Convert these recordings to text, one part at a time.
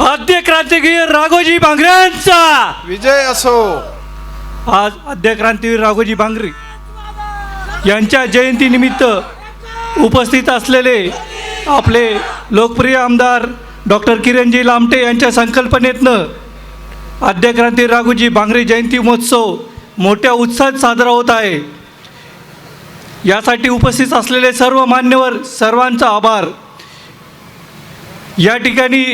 आद्य क्रांतिवीर राघोजी भांगऱ्यांचा विजय असो. आज आद्य क्रांतीवीर राघोजी भांगरे यांच्या जयंतीनिमित्त उपस्थित असलेले आपले लोकप्रिय आमदार डॉक्टर किरणजी लामटे यांच्या संकल्पनेतनं आद्य क्रांती राघोजी भांगरे जयंती महोत्सव मोठ्या उत्साहात साजरा होत आहे. यासाठी उपस्थित असलेले सर्व मान्यवर सर्वांचा आभार. या ठिकाणी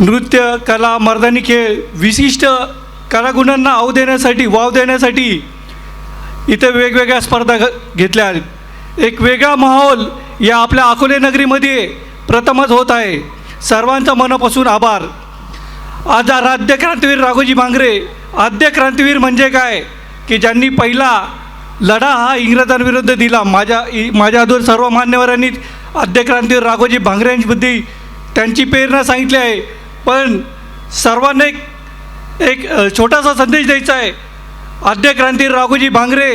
नृत्य कला मर्दानी खेळ विशिष्ट कलागुणांना आव देण्यासाठी वाव देण्यासाठी इथे वेगवेगळ्या स्पर्धा घ घेतल्या आहेत. एक वेगळा माहोल या आपल्या अकोले नगरीमध्ये प्रथमच होत आहे. सर्वांचा मनापासून आभार. आज हा क्रांतीवीर राघोजी भांगरे आद्य क्रांतीवीर म्हणजे काय? की ज्यांनी पहिला लढा हा इंग्रजांविरुद्ध दिला. माझ्या माझ्या अधूर सर्व मान्यवरांनी आद्य क्रांतीवीर राघोजी यांच्याबद्दल त्यांची प्रेरणा सांगितली आहे. पण सर्वांना एक एक छोटासा संदेश द्यायचा आहे. आद्य क्रांती राघोजी भांगरे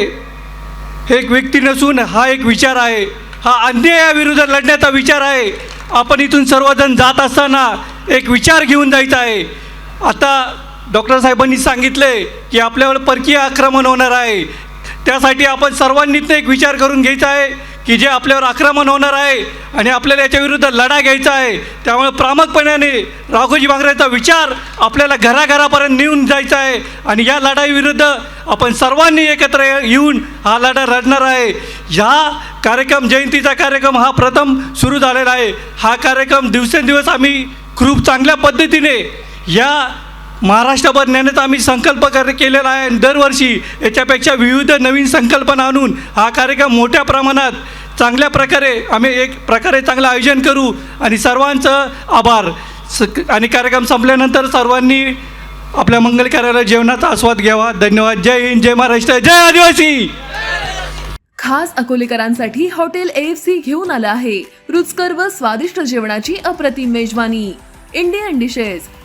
हे एक व्यक्ती नसून हा एक विचार आहे. हा अन्यायाविरुद्ध लढण्याचा विचार आहे. आपण इथून सर्वजण जात असताना एक विचार घेऊन जायचा आहे. आता डॉक्टर साहेबांनी सांगितले की आपल्यावर परकीय आक्रमण होणार आहे. त्यासाठी आपण सर्वांनीच एक विचार करून घ्यायचा आहे. की जे आपल्यावर आक्रमण होणार आहे आणि आपल्याला याच्या विरुद्ध लढा घ्यायचा आहे त्यामुळे प्रामुख्याने राघोजी भांगरेचा विचार आपल्याला घराघरापर्यंत नेऊन जायचा आहे आणि या लढाईविरुद्ध आपण सर्वांनी एकत्र येऊन हा लढा लढणार आहे. ह्या कार्यक्रम जयंतीचा कार्यक्रम हा प्रथम सुरू झालेला आहे. हा कार्यक्रम दिवसेंदिवस आम्ही खूप चांगल्या पद्धतीने या महाराष्ट्रभर नेण्याचा आम्ही संकल्प कर केलेला आहे. आणि दरवर्षी याच्यापेक्षा विविध नवीन संकल्पना आणून हा कार्यक्रम मोठ्या प्रमाणात चांगल्या प्रकारे आम्ही एक प्रकारे चांगलं आयोजन करू आणि सर्वांचं आभार. स आणि कार्यक्रम संपल्यानंतर सर्वांनी आपल्या मंगल कार्यालय जेवणाचा आस्वाद घ्यावा. धन्यवाद. जय हिंद जय महाराष्ट्र जय आदिवासी! खास अकोलेकरांसाठी हॉटेल एफ सी घेऊन आलं आहे. रुचकर व स्वादिष्ट जेवणाची अप्रतिम मेजवानी. Indian dishes